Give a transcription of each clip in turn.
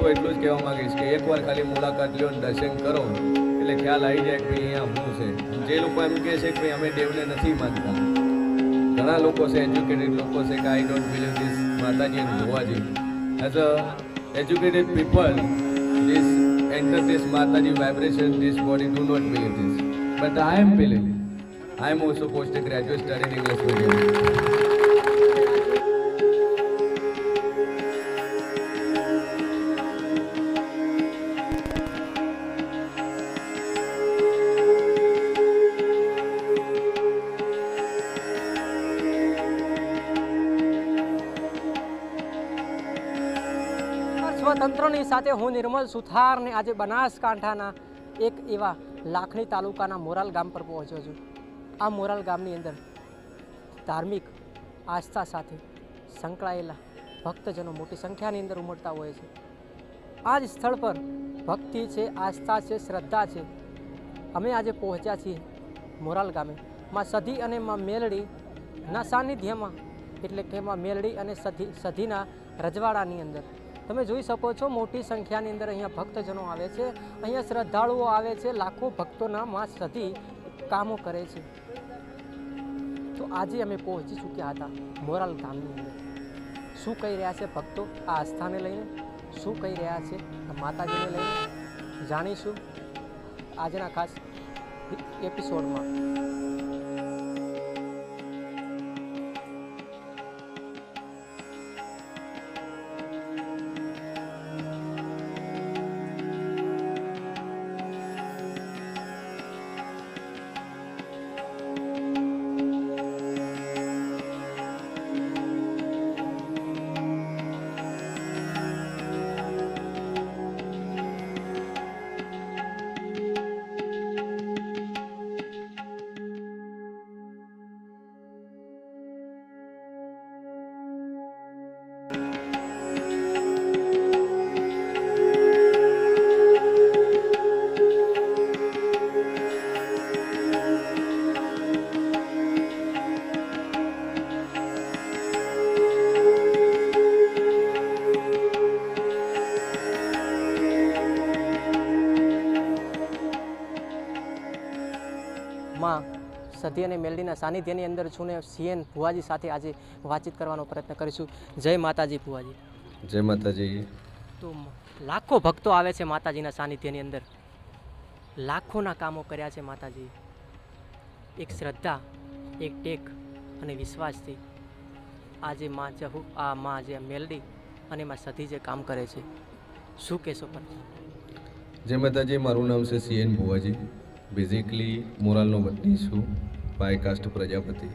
તો એટલું જ કહેવા માંગીશ કે એકવાર ખાલી મુલાકાત લ્યો અને દર્શન કરો. એટલે ખ્યાલ આવી જાય કે અહીંયા શું છે. જે લોકો એમ કહે છે કે અમે દેવને નથી માનતા. ઘણા લોકો છે એજ્યુકેટેડ લોકો છે કે I don't believe this Mataji અને જોઈએ as a educated people this enter this Mataji vibration this body do not believe this but I am believe I am also post graduate study English medium સ્વતંત્રની સાથે હું નિર્મલ સુથારને આજે બનાસકાંઠાના એક એવા લાખણી તાલુકાના morale ગામ પર પહોંચ્યો છું. આ મોરાલ ગામની અંદર ધાર્મિક આસ્થા સાથે સંકળાયેલા ભક્તજનો મોટી સંખ્યાની અંદર ઉમટતા હોય છે. આ જ સ્થળ પર ભક્તિ છે, આસ્થા છે, શ્રદ્ધા છે. અમે આજે પહોંચ્યા છીએ મોરાલ ગામે. માં સધી અને માં મેલડી ના સાનિધ્યમાં, એટલે કે માં મેલડી અને સધી, સધીના રજવાડાની અંદર. તમે જોઈ શકો છો મોટી સંખ્યાની અંદર અહીંયા ભક્તજનો આવે છે. અહીંયા શ્રદ્ધાળુઓ આવે છે. લાખો ભક્તોના માં સધી કામો કરે છે. તો આજે અમે પહોંચી ચૂક્યા હતા મોરાલ ગામની અંદર. શું કહી રહ્યા છે ભક્તો આ આસ્થાને લઈને? શું કહી રહ્યા છે માતાજીને લઈને? જાણીશું. આજના ખાસ એપિસોડમાં સધી અને મેલડીના સાનિધ્યની અંદર છું ને સીએન ભુવાજી સાથે આજે વાતચીત કરવાનો પ્રયત્ન કરીશું. જય માતાજી ભુવાજી. જય માતાજી. તો લાખો ભક્તો આવે છે માતાજીના સાનિધ્યની અંદર. લાખોના કામો કર્યા છે માતાજી. એક શ્રદ્ધા એક ટેક અને વિશ્વાસથી આજે માં જહુ આ માં જે મેલડી અને માં સધી જે કામ કરે છે. શું કહેશો પણ? જય માતાજી મારું નામ છે સીએન ભુવાજી. બેઝિકલી મોરાલનો વતની છું. બાયકાસ્ટ પ્રજાપતિ.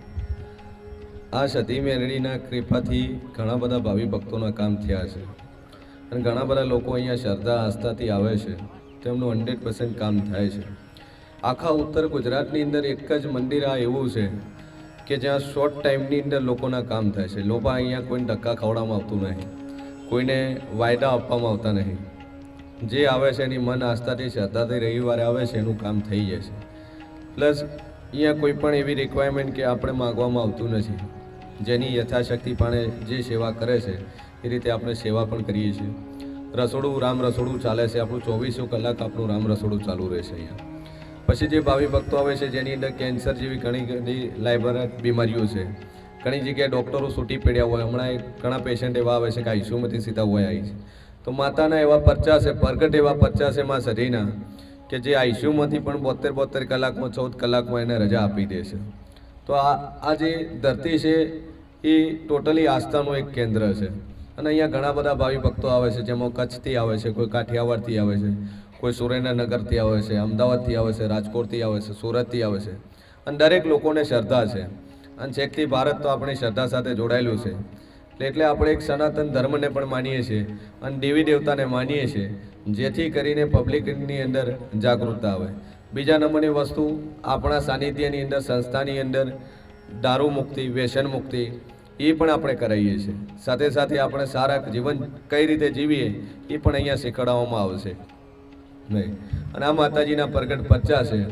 આ સતી મેરડીના કૃપાથી ઘણા બધા ભાવિ ભક્તોના કામ થયા છે. અને ઘણા બધા લોકો અહીંયા શ્રદ્ધા, આસ્થાથી આવે છે. તેમનું હંડ્રેડ પર્સન્ટ કામ થાય છે. આખા ઉત્તર ગુજરાતની અંદર એક જ મંદિર આ એવું છે કે જ્યાં શોર્ટ ટાઈમની અંદર લોકોના કામ થાય છે. લોકો અહીંયા કોઈને ધક્કા ખવડાવવામાં આવતું નહીં. કોઈને વાયદા આપવામાં આવતા નહીં. જે આવે છે એની મન આસ્થાથી, શ્રદ્ધાથી રવિવારે આવે છે એનું કામ થઈ જાય છે. પ્લસ અહીંયા કોઈ પણ એવી રિક્વાયરમેન્ટ કે આપણે માગવામાં આવતું નથી. જેની યથાશક્તિ પાણે જે સેવા કરે છે, એ રીતે આપણે સેવા પણ કરીએ છીએ. રસોડું રામ રસોડું ચાલે છે. આપણું ચોવીસો કલાક આપણું રામ રસોડું ચાલુ રહેશે અહીંયા. પછી જે ભાવિ ભક્તો આવે છે, જેની અંદર કેન્સર જેવી ઘણી ઘણી લાઇબ્રેરી બીમારીઓ છે. ઘણી જગ્યાએ ડૉક્ટરો છૂટી પડ્યા હોય. હમણાં ઘણા પેશન્ટ એવા આવે છે કે આઈસીયુમાંથી સીધા હોય આવી છે તો માતાના એવા પરચા છે, પ્રગટ એવા પરચા છે માં સધીના કે જે આઈસીયુમાંથી પણ બોતેર બોતેર કલાકમાં, ચૌદ કલાકમાં એને રજા આપી દે છે. તો આ આ જે ધરતી છે, એ ટોટલી આસ્થાનું એક કેન્દ્ર છે. અને અહીંયા ઘણા બધા ભાવિ ભક્તો આવે છે, જેમાં કચ્છથી આવે છે, કોઈ કાઠિયાવાડથી આવે છે, કોઈ સુરેન્દ્રનગરથી આવે છે, અમદાવાદથી આવે છે, રાજકોટથી આવે છે, સુરતથી આવે છે. અને દરેક લોકોને શ્રદ્ધા છે. અને છેકથી ભારત તો આપણી શ્રદ્ધા સાથે જોડાયેલું છે. એટલે એટલે આપણે એક સનાતન ધર્મને પણ માનીએ છીએ અને દેવી દેવતાને માનીએ છીએ. જેથી કરીને પબ્લિકની અંદર જાગૃતતા આવે. બીજા નંબરની વસ્તુ, આપણા સાનિધ્યની અંદર, સંસ્થાની અંદર દારૂ મુક્તિ, વ્યસન મુક્તિ, એ પણ આપણે કરાવીએ છીએ. સાથે સાથે આપણે સારા જીવન કઈ રીતે જીવીએ, એ પણ અહીંયા શીખવાડવામાં આવશે નહીં. અને આ માતાજીના પ્રગટ પચ્ચા છે.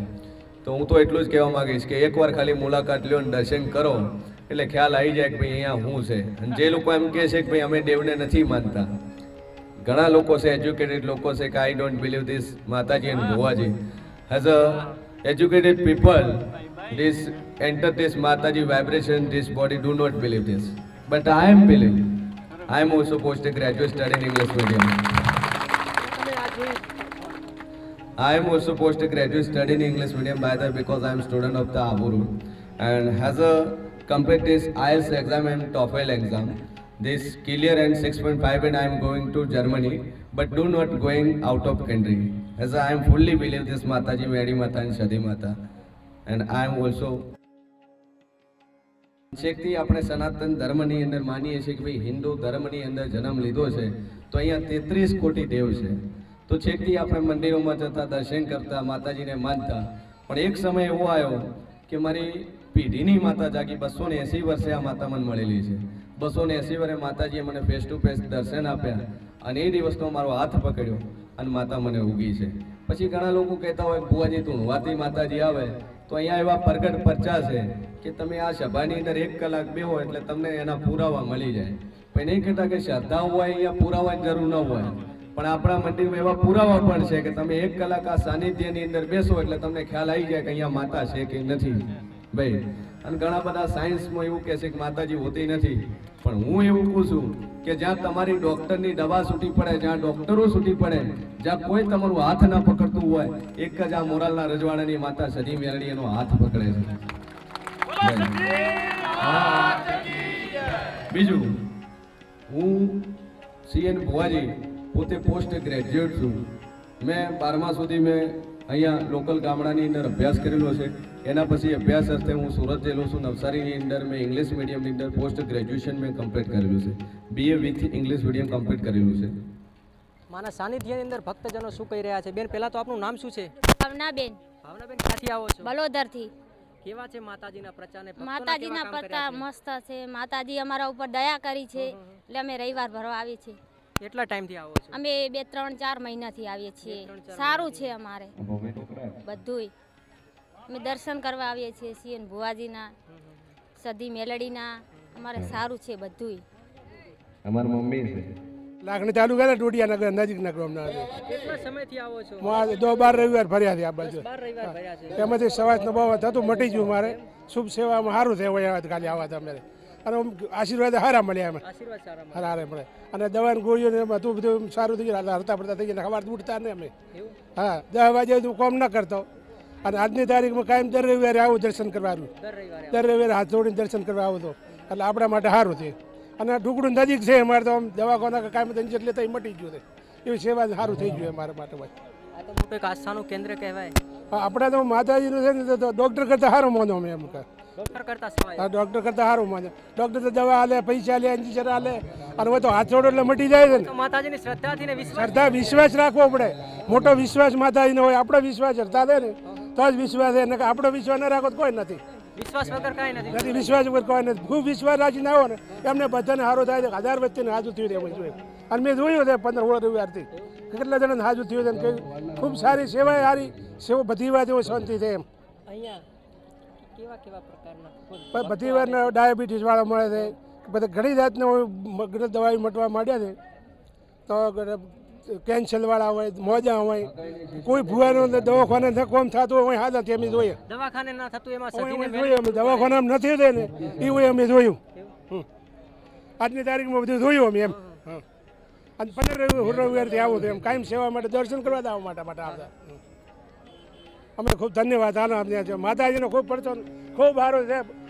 તો હું તો એટલું જ કહેવા માંગીશ કે એકવાર ખાલી મુલાકાત લ્યો અને દર્શન કરો. એટલે ખ્યાલ આવી જાય કે ભાઈ અહીંયા શું છે. અને જે લોકો એમ કહે છે કે ભાઈ અમે દેવને નથી માનતા ઘણા લોકો છે એજ્યુકેટેડ લોકો છે કે I don't believe this Mataji and ભુવાજી as a educated people this enter this mataji vibration this body do not believe this but i am believe i am also post graduate study in english medium તમે આ જોઈ I am also postgraduate studying English medium by the because I am student of the Aburu and has a complete this IELTS exam and TOEFL exam. This clear and 6.5 and I am going to Germany, but do not going out of country. As I am fully believe this Mataji Mary Mata and Shadi Mata. And I am also છેકથી આપણે સનાતન ધર્મની અંદર માનીએ છીએ કે ભાઈ હિન્દુ ધર્મની અંદર જન્મ લીધો છે તો અહીંયા તેત્રીસ કોટી દેવ છે તો છેકથી આપણે મંદિરોમાં જતા દર્શન કરતા માતાજીને માનતા પણ એક સમય એવો આવ્યો કે મારી પેઢીની માતા જાગી બસો ને એંસી વર્ષે આ માતા મને મળેલી છે બસો ને એસી વરે માતાજીએ મને ફેસ ટુ ફેસ દર્શન આપ્યા અને એ દિવસનો મારો હાથ પકડ્યો અને માતા મને ઉગી છે. પછી ઘણા લોકો કહેતા હોય, ભુવાજી, તું વાતી માતાજી આવે? તો અહીંયા એવા પ્રગટ પરચા છે કે તમે આ સભાની અંદર એક કલાક બેહો એટલે તમને એના પુરાવા મળી જાય. પણ નહીં કહેતા કે શ્રદ્ધા હોય, અહીંયા પુરાવાની જરૂર ન હોય. પણ આપણા મંદિરમાં એવા પુરાવા પણ છે કે તમે એક કલાક આ સાનિધ્યની અંદર બેસો એટલે તમને ખ્યાલ આવી જાય કે અહીંયા માતા છે કે નથી. ભાઈ, અને ઘણા બધા સાયન્સમાં એવું કહે છે કે માતાજી હોતી નથી. પણ હું એવું કહું છું કે જ્યાં તમારી ડોક્ટરની દવા છૂટી પડે જ્યાં ડોક્ટરો છૂટી પડે જ્યાં કોઈ તમારું હાથ ના પકડતું હોય એક જ આ મોરાલના રજવાડાની માતા સજી મેરડી એનો હાથ પકડે છે. બીજું હું સીએન ભુવાજી પોતે પોસ્ટ ગ્રેજ્યુએટ છું. મેં બારમા સુધી મેં અહીંયા લોકલ ગામડાની અંદર અભ્યાસ કરેલો છે. એના પછી અભ્યાસ અર્થે હું સુરત જેલો છું. નવસારીની અંદર મેં ઇંગ્લિશ મીડિયમની અંદર પોસ્ટ ગ્રેજ્યુએશન મેં કમ્પ્લીટ કરેલું છે. BA with English medium complete કરેલું છે. મારા સાનિધ્યની અંદર ભક્તજનો શું કહી રહ્યા છે? બેન પહેલાં તો આપનું નામ શું છે? ભાવનાબેન. ભાવનાબેન ક્યાંથી આવો છો? બલોદરથી. કેવા છે માતાજીના પ્રચારને? માતાજીના કર્યા મસ્ત છે. માતાજી અમારા ઉપર દયા કરી છે. એટલે અમે રવિવાર ભરવા આવીએ છીએ. છે? કેટલા ટાઈમથી આવો છો? અમે બે ત્રણ ચાર મહિનાથી આવીએ છીએ. સારું છે અમારે. બધુંય. અમે દર્શન કરવા આવીએ છીએ સીએન ભુવાજીના સધી મેલડીના. અમારે સારું છે બધુંય. અમારી મમ્મી છે. લાગણી ચાલુ કરે ટોટિયા નગર નજીકના ગામના છે કેટલા સમયથી આવો છો? હું દો બાર રવિવાર ફર્યા છે આ બાજુ. બાર રવિવાર ભર્યા છે. એમાંથી સવાસનો બહુ થતું મટી ગયું મારે. શુભ સેવામાં સારું થયું ખાલી આવા તમે અને આશીર્વાદ સારા મળ્યા અમે આશીર્વાદ હારે મળે. અને દવા ગોળીઓ ને બધું બધું સારું થઈ ગયું હરતા ફરતા થઈ ગયા ખબર ઉઠતા ને અમે. હા દસ વાગે તું કોમ ન કરતો. અને આજની તારીખમાં કાયમ દર રવિવારે આવું દર્શન કરવા આવ્યું રવિવારે દર રવિવારે હાથ જોડીને દર્શન કરવા આવું તો. એટલે આપણા માટે સારું છે. અને ઢુકડું નજીક છે અમારે તો આમ દવાખાના કાયમ ધંધે લેતા મટી ગયું છે. એવી સેવા સારું થઈ ગયું અમારા માટે ભાઈ. મોટું એક આસ્થાનું કેન્દ્ર કહેવાય. આપણે તો માતાજીનું છે ને તો ડૉક્ટર કરતાં સારું માનો અમે એમ કહે ડોક્ટર કરતા સારું માને. ડૉક્ટર તો દવા આલે પૈસા આલે ઇન્જેક્શન આલે અને હવે તો હાથ જોડો એટલે મટી જાય છે ને. માતાજીની શ્રદ્ધાથી ને વિશ્વાસ શ્રદ્ધા વિશ્વાસ રાખવો પડે. મોટો વિશ્વાસ માતાજીનો હોય આપણો વિશ્વાસ શ્રદ્ધા દે ને. તો જ વિશ્વાસ છે. કે આપણો વિશ્વાસ ન રાખો તો કોઈ નથી. વિશ્વાસ વગર કાંઈ નથી. નથી વિશ્વાસ ઉપર કોઈ નથી. ખૂબ વિશ્વાસ રાખીને આવો ને એમને બધાને સારું થાય છે. હજાર વચ્ચે હાજુ થયું રહેવું જોઈએ અને મેં જોયું છે પંદર સોળ રવિવારથી. કેટલા જણાને હાજુ થયું છે કે ખૂબ સારી સેવા સારી સેવા બધી વાત એવો શાંતિ છે એમ. અહીંયા બધી વારના ડાયાબિટીસ વાળા મળે છે. બધા ઘણી જાતના મગજ દવાઈ મટવા માંડ્યા છે. તો કેન્સર વાળા હોય મોજા હોય કોઈ ભૂવાનો દવાખાને કોમ થતું હોય હાલત અમે જોઈએ. દવાખાને ના થતું એમાં અમે જોયું અમે દવાખાનામાં નથી દે ને એવું અમે જોયું. આજની તારીખમાં બધું જોયું અમે એમ. અને પંદર રવિ- રવિવારથી આવું હતું એમ. કાયમ સેવા માટે દર્શન કરવા આવવા માટે માટે આવતા. અમે ખૂબ ધન્યવાદ. આનો અમને માતાજીનો ખૂબ પડતો ખૂબ સારો છે.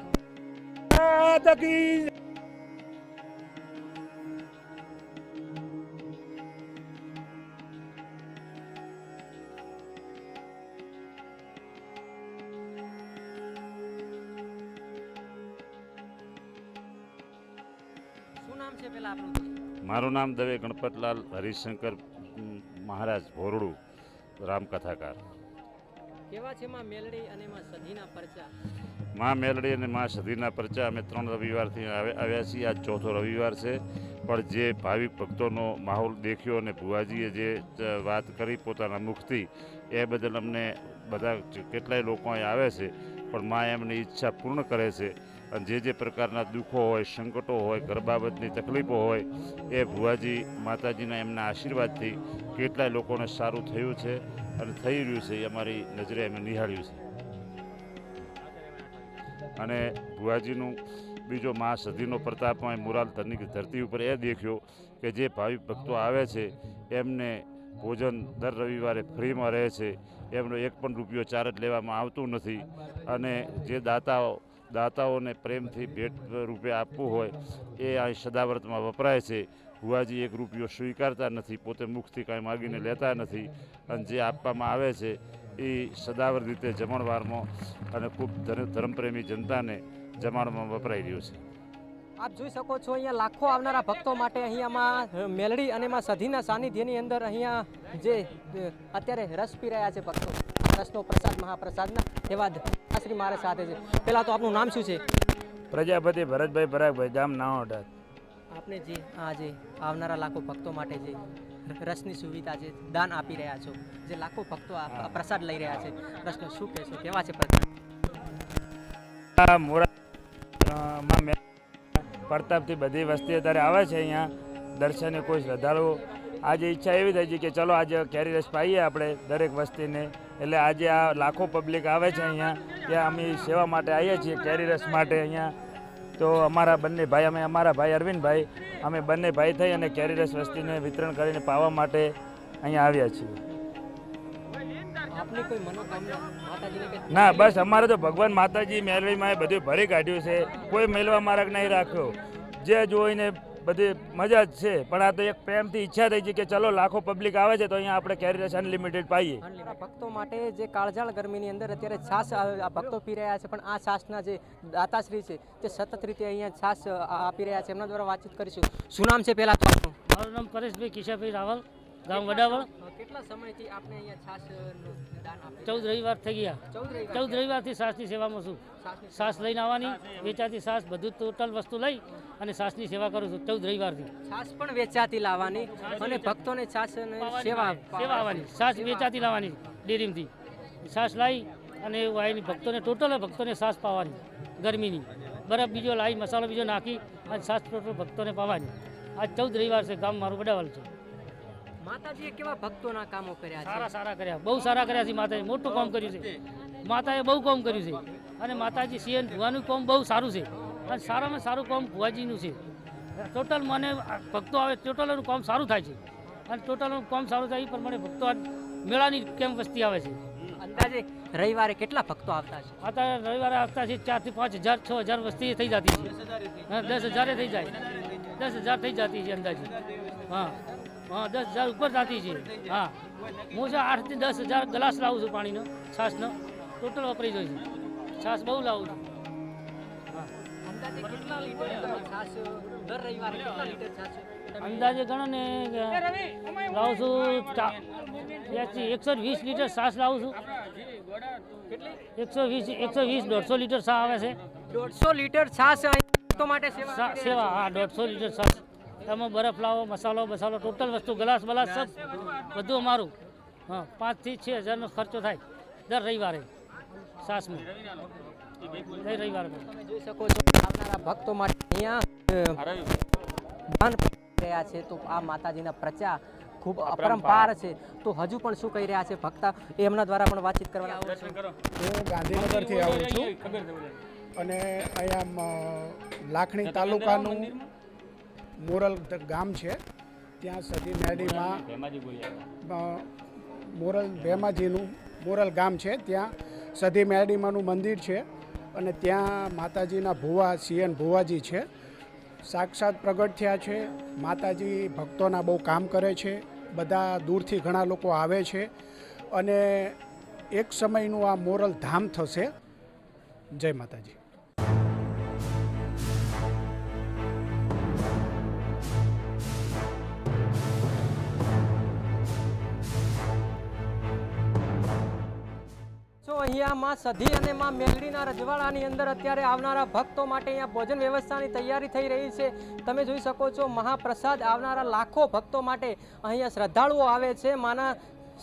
મારું નામ દવે ગણપતલાલ હરિશંકર મહારાજ ભોરડું રામકથાકાર. કેવા છે માં મેલડી અને માં સધીના પરચા? મા મેલડી અને મા સધીના પરચા અમે ત્રણ રવિવારથી આવે- આવ્યા છીએ. આજ ચોથો રવિવાર છે. પણ જે ભાવિક ભક્તોનો માહોલ દેખ્યો અને ભુવાજીએ જે વાત કરી પોતાના મુખથી એ બદલ અમને બધા કેટલાય લોકો અહીં આવે છે. પણ મા એમની ઈચ્છા પૂર્ણ કરે છે. અને જે જે પ્રકારના દુઃખો હોય, સંકટો હોય ઘર બાબતની તકલીફો હોય, એ ભુવાજી માતાજીના એમના આશીર્વાદથી કેટલાય લોકોને સારું થયું છે અને થઈ રહ્યું છે એ અમારી નજરે અમે નિહાળ્યું છે. અને ભુવાજીનું બીજો મા સદીનો પ્રતાપમાં મુરાલ તરની ધરતી ઉપર એ દેખ્યો કે જે ભાવિક ભક્તો આવે છે, એમને ભોજન દર રવિવારે ફ્રીમાં રહે છે, એમનો એક પણ રૂપિયો ચાર્જ લેવામાં આવતું નથી અને જે દાતાઓ દાતાઓને પ્રેમથી ભેટ રૂપે આપવું હોય એ અહીં સદાવ્રતમાં વપરાય છે. ભુવાજી એક રૂપિયો સ્વીકારતા નથી, પોતે મુખથી કાંઈ માગીને લેતા નથી અને જે આપવામાં આવે છે એ સદાવ્રત રીતે જમણવારમાં અને ખૂબ ધર્મ- ધર્મપ્રેમી જનતાને જમાણમાં વપરાઈ રહ્યું છે. આપ જોઈ શકો છો, અહીંયા લાખો આવનારા ભક્તો માટે અહીંયામાં મેલડી અને માં સધીના સાનિધ્યની અંદર અહીંયા જે અત્યારે રસ પી રહ્યા છે ભક્તો. રસનો પ્રસાદ મહાપ્રસાદના એવા જ શ્રી મારા સાથે છે. પહેલાં તો આપનું નામ શું છે? પ્રજાપતિ ભરતભાઈ પરાગભાઈ ગામ નાવડા આપને જે આ જે આવનારા લાખો ભક્તો માટે જે રસની સુવિધા છે દાન આપી રહ્યા છો જે લાખો ભક્તો પ્રસાદ લઈ રહ્યા છે રસનો શું કહેશો? કેવા છે પ્રસાદ આ માં મે- પ્રતાપથી બધી વસ્તી અત્યારે આવે છે અહીંયા. દર્શને કોઈ શ્રદ્ધાળુ આજે ઈચ્છા એવી થઈ છે કે ચલો આજે કેરી રસ પાઈએ આપણે દરેક વસ્તીને. એટલે આજે આ લાખો પબ્લિક આવે છે અહીંયા ત્યાં અમે સેવા માટે આવીએ છીએ કેરી રસ માટે અહીંયા. તો અમારા બંને ભાઈ અમે અમારા ભાઈ અરવિંદભાઈ અમે બંને ભાઈ થઈ અને કેરી રસ વસ્તીને વિતરણ કરીને પાવા માટે અહીંયા આવ્યા છીએ. ના બસ અમારે તો ભગવાન માતાજી મેળવીમાં બધું ભરી કાઢ્યું છે. કોઈ મેલવા માર્ગ નહીં રાખ્યો. જે જોઈને બધી મજા જ છે. પણ આ તો એક પ્રેમથી ઈચ્છા થઈ છે કે ચલો લાખો પબ્લિક આવે છે તો અહીંયા આપણે કેરીરસ અનલિમિટેડ પાઈએ. ભક્તો માટે જે કાળજાળ ગરમીની અંદર અત્યારે છાસ ભક્તો પી રહ્યા છે પણ આ છાસના જે દાતાશ્રી છે તે સતત રીતે અહીંયા છાસ આપી રહ્યા છે. એમના દ્વારા વાતચીત કરીશું. શું નામ છે પહેલા મારું નામ પરેશભાઈ કિશાભાઈ રાવલ. ગામ વડાવળ. કેટલા સમયથી આપને અહીંયા છાસ દાન આપે ચૌદ રવિવાર થઈ ગયા. ચૌદ રવિવાર ચૌદ રવિવારથી સાસની સેવામાં છું. સાસ લઈને આવવાની વેચાતી સાસ બધું ટોટલ વસ્તુ લઈ અને સાસની સેવા કરું છું ચૌદ રવિવારથી. છાસ પણ વેચાતી લાવવાની અને ભક્તોને છાસ સેવા સેવા આવવાની. સાસ વેચાતી લાવવાની ડેરીમાંથી. સાસ લાવી અને વાયની ભક્તોને ટોટલ ભક્તોને સાસ પાવાની ગરમીની. બરફ બીજો લાવી મસાલો બીજો નાખી અને સાસ ટોટલ ભક્તોને પાવાની. આજ ચૌદ રવિવાર છે ગામ મારું વડાવલ છે. માતાજીએ કેવા ભક્તોના કામો કર્યા સારા સારા કર્યા. બહુ સારા કર્યા છે માતાએ મોટું કામ કર્યું છે. માતાએ બહુ કામ કર્યું છે. અને માતાજી સીએન ભુવાનું કામ બહુ સારું છે. અને સારામાં સારું કામ ભુવાજીનું છે. ટોટલ મને ભક્તો આવે ટોટલ એનું કામ સારું થાય છે. અને ટોટલનું કામ સારું થાય એ પ્રમાણે ભક્તો મેળાની કેમ વસ્તી આવે છે. અંદાજે રવિવારે કેટલા ભક્તો આવતા છે અત્યારે રવિવારે આવતા છે ચારથી પાંચ હજાર છ હજાર વસ્તી થઈ જતી છે. હા દસ હજારે થઈ જાય. દસ હજાર થઈ જતી છે અંદાજે. હા. હા દસ હજાર ઉપર થતી છે. હા. હું છે આઠથી દસ હજાર ગ્લાસ લાવું છું પાણીનો છાશનો. ટોટલ વાપરી જોઈ છું. છાશ બહુ લાવું છું. અંદાજે છાસ છાસ ગણો ને લાવું છું એકસો વીસ લીટર છાશ લાવું છું. એકસો વીસ એકસો વીસ દોઢસો લીટર છા આવે છે. દોઢસો લીટર છાસ માટે સેવા સેવા હા દોઢસો લીટર છાશ. તમે બરફ લાવો મસાલો બસાલો ટોટલ વસ્તુ ગ્લાસ બલાસ સબ બધું અમારું. હા પાંચથી છ હજારનો ખર્ચો થાય. દર રવિવારે. સાસમાં. દર રવિવારે. જોઈ શકો છો આવનારા ભક્તો માટે અહીંયા દાન રહ્યા છે. તો આ માતાજીના પ્રચા ખૂબ અપરંપાર. છે. તો હજુ પણ શું કહી રહ્યા છે ભક્ત? એમના દ્વારા પણ વાતચીત કરવાના હું ગાંધીનગરથી આવું છું. અને અહીંયા લાખણી તાલુકાનું મોરલ ગામ છે. ત્યાં સતી મેડીમાં મોરલ ભેમાજીનું મોરલ ગામ છે. ત્યાં સધી મેડીમાનું મંદિર છે અને ત્યાં માતાજીના ભુવા સીએન ભુવાજી છે. સાક્ષાત પ્રગટ થયા છે. માતાજી ભક્તોના બહુ કામ કરે છે. બધા દૂરથી ઘણા લોકો આવે છે અને એક સમયનું આ મોરલ ધામ થશે. જય માતાજી. અહીંયા માં સધી અને માં મેલડીના રજવાડાની અંદર અત્યારે આવનારા ભક્તો માટે અહીંયા ભોજન વ્યવસ્થાની તૈયારી થઈ રહી છે. તમે જોઈ શકો છો, મહાપ્રસાદ આવનારા લાખો ભક્તો માટે અહીંયા શ્રદ્ધાળુઓ આવે છે. માના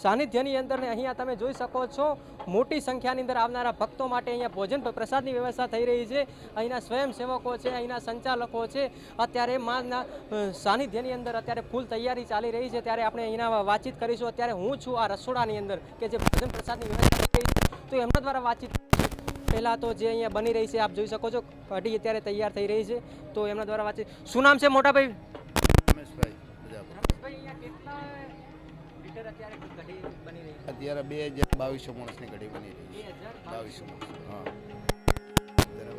સાનિધ્યની અંદર ને અહીંયા તમે જોઈ શકો છો, મોટી સંખ્યાની અંદર આવનારા ભક્તો માટે અહીંયા ભોજન પ્રસાદની વ્યવસ્થા થઈ રહી છે. અહીંના સ્વયંસેવકો છે, અહીંના સંચાલકો છે. અત્યારે માના સાનિધ્યની અંદર અત્યારે ફૂલ તૈયારી ચાલી રહી છે. ત્યારે આપણે અહીંના વાતચીત કરીશું. અત્યારે હું છું આ રસોડાની અંદર કે જે ભોજન પ્રસાદની વ્યવસ્થા થઈ રહી છે. તો એમના દ્વારા વાતચીત પહેલાં તો જે અહીંયા બની રહી છે આપ જોઈ શકો છો કઢી અત્યારે તૈયાર થઈ રહી છે તો એમના દ્વારા વાતચીત. શું નામ છે મોટાભાઈ? અત્યારે કઢી બની રહી છે? અત્યારે બે હજાર બાવીસો માણસની ઘડી બની રહી છે. બાવીસો? માણસ હા. અને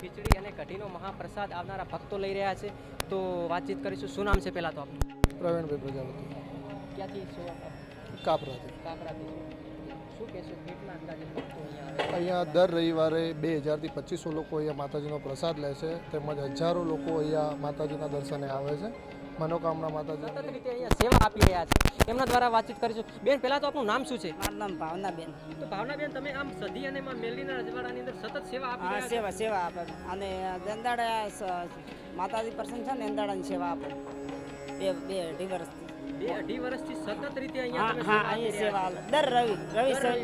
ખીચડી કઢીનો મહાપ્રસાદ આવનારા ભક્તો લઈ રહ્યા છે તો વાતચીત કરીશું. શું નામ છે પહેલાં તો આપનું? પ્રવીણભાઈ પ્રજાપતિ. ક્યાંથી છો? કાપરાથી. અહીંયા દર રવિવારે બે હજારથી પચીસો લોકો અહીંયા માતાજીનો પ્રસાદ લે છે તેમજ હજારો લોકો અહીંયા માતાજીના દર્શને આવે છે. મનોકામના માતાજી સતત રીતે અહીંયા સેવા આપી રહ્યા છે. એમના દ્વારા વાતચીત કરીશું બેન પહેલાં તો આપનું નામ શું છે? મારું નામ ભાવનાબેન. તો ભાવનાબેન તમે આમ સધી અને મેલીના રજવાડાની અંદર સતત સેવા આપી રહ્યા સેવા સેવા આપે અને દંદાડા માતાજી પ્રસન્ન છે ને દંદાડાની સેવા આપે બે બે અઢી વર્ષથી બે અઢી વર્ષથી સતત રીતે અહીંયા હા તમે હા સેવા આપી અહીંયા સેવા દર રવિ રવિ શનિ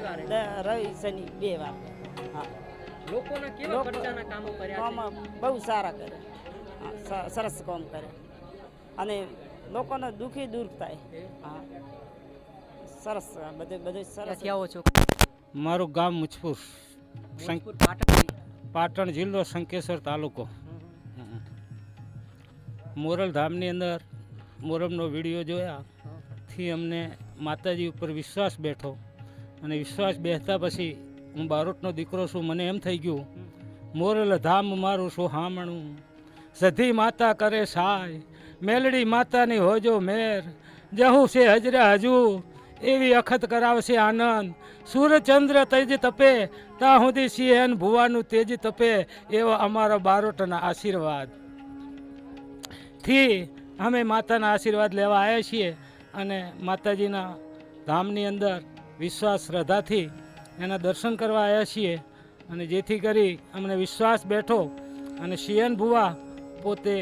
રવિ શનિ બે વાર હા. લોકોના કેવા લોકો- કામો કર્યા બહુ સારા કરે. સરસ કામ કરે. અને લોકોને દુઃખી દૂર થાય. હા. સરસ બધે બધે સરસ. આવો છો? મારું ગામ મુજપુર પાટણ જિલ્લો શંકેશ્વર તાલુકો. મોરલ ધામની અંદર મોરમનો વીડિયો જોયા. થી અમને માતાજી ઉપર વિશ્વાસ બેઠો. અને વિશ્વાસ બેસતા પછી હું બારોટનો દીકરો છું, મને એમ થઈ ગયું, મોરલ ધામ મારું શું હામણું. સધી માતા કરે સાય, મેલડી માતાની હોજો મેર. જહું છે હજરા હજુ, એવી અખત કરાવશે આનંદ. સૂર્યચંદ્ર તેજ તપે ત્યાં સુધી સિંહન ભુવાનું તેજ તપે, એવો અમારા બારોટના આશીર્વાદ. થી અમે માતાના આશીર્વાદ લેવા આવ્યા છીએ. અને માતાજીના ધામની અંદર વિશ્વાસ શ્રદ્ધાથી એના દર્શન કરવા આવ્યા છીએ અને જેથી કરી અમને વિશ્વાસ બેઠો અને શિયન ભુવા પોતે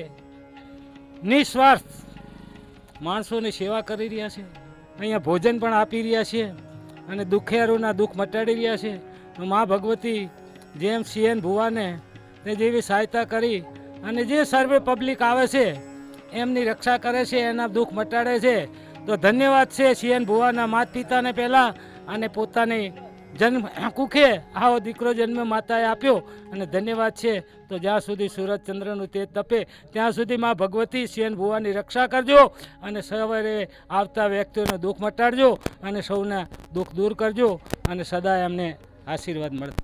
નિસ્વાર્થ માણસોની સેવા કરી રહ્યા છે. અહીંયા ભોજન પણ આપી રહ્યા છે અને દુખિયારોના દુઃખ મટાડી રહ્યા છે. તો મા ભગવતી જેમ સીએન ભુવાને તે જેવી સહાયતા કરી અને જે સર્વે પબ્લિક આવે છે, એમની રક્ષા કરે છે, એના દુઃખ મટાડે છે તો ધન્યવાદ છે સીએન ભુવાના માતા પિતાને પહેલાં અને પોતાની જન્મ કુખે આવો દીકરો જન્મ માતાએ આપ્યો અને ધન્યવાદ છે. તો જ્યાં સુધી સૂરજચંદ્રનું તેજ તપે ત્યાં સુધી માં ભગવતી સીએન ભુવાની રક્ષા કરજો અને સવારે આવતા વ્યક્તિઓને દુઃખ મટાડજો અને સૌના દુઃખ દૂર કરજો અને સદાય અમને આશીર્વાદ મળે.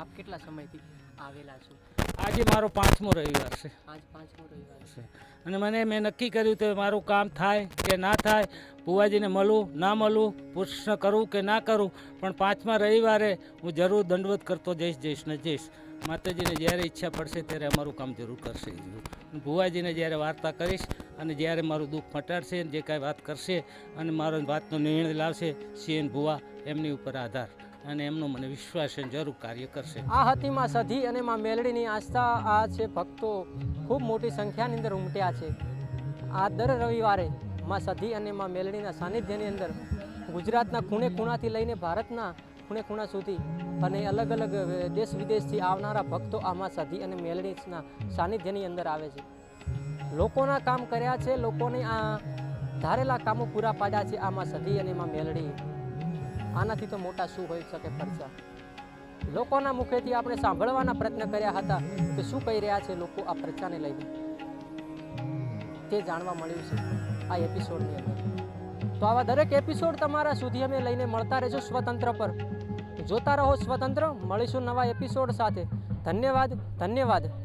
આપ કેટલા સમયથી આવેલા છો? આજે મારો પાંચમો રવિવાર છે. આજ પાંચમો રવિવાર છે. અને મને મેં નક્કી કર્યું કે મારું કામ થાય કે ના થાય, ભુવાજીને મળું, ના મળું, પ્રશ્ન કરું કે ના કરું, પણ પાંચમા રવિવારે હું જરૂર દંડવત કરતો જઈશ જઈશ ને જઈશ. માતાજીને જ્યારે ઈચ્છા પડશે ત્યારે અમારું કામ જરૂર કરશે. ભુવાજીને જ્યારે વાર્તા કરીશ અને જ્યારે મારું દુઃખ મટાડશે જે કાંઈ વાત કરશે અને મારો વાતનો નિર્ણય લાવશે સીએન ભુવા, એમની ઉપર આધાર. અને એમનો મને વિશ્વાસ છે જરૂર કાર્ય કરશે. આ હતી માં સધી અને માં મેલડીની આસ્થા આ છે, ભક્તો ખૂબ મોટી સંખ્યાની અંદર ઉમટ્યા છે. આ દર રવિવારે માં સધી અને માં મેલડીના સાનિધ્યની અંદર ગુજરાતના ખૂણે ખૂણાથી લઈને ભારતના ખૂણે ખૂણા સુધી અને અલગ અલગ દેશ વિદેશથી આવનારા ભક્તો આ માં સધી અને મેલડીના સાનિધ્યની અંદર આવે છે. લોકોના કામ કર્યા છે, લોકોને આ ધારેલા કામો પૂરા પાડ્યા છે આમાં સધી અને એમાં મેલડી. આનાથી તો મોટા શું હોઈ શકે ખર્ચા? લોકોના મુખેથી આપણે સાંભળવાના પ્રયત્ન કર્યા હતા કે શું કહી રહ્યા છે લોકો આ પ્રચારને લઈને. તે જાણવા મળ્યું છે આ એપિસોડની અંદર. તો આવા દરેક એપિસોડ તમારા સુધી અમે લઈને મળતા રહેજો સ્વતંત્ર પર. જોતા રહો સ્વતંત્ર, મળીશું નવા એપિસોડ સાથે. ધન્યવાદ ધન્યવાદ.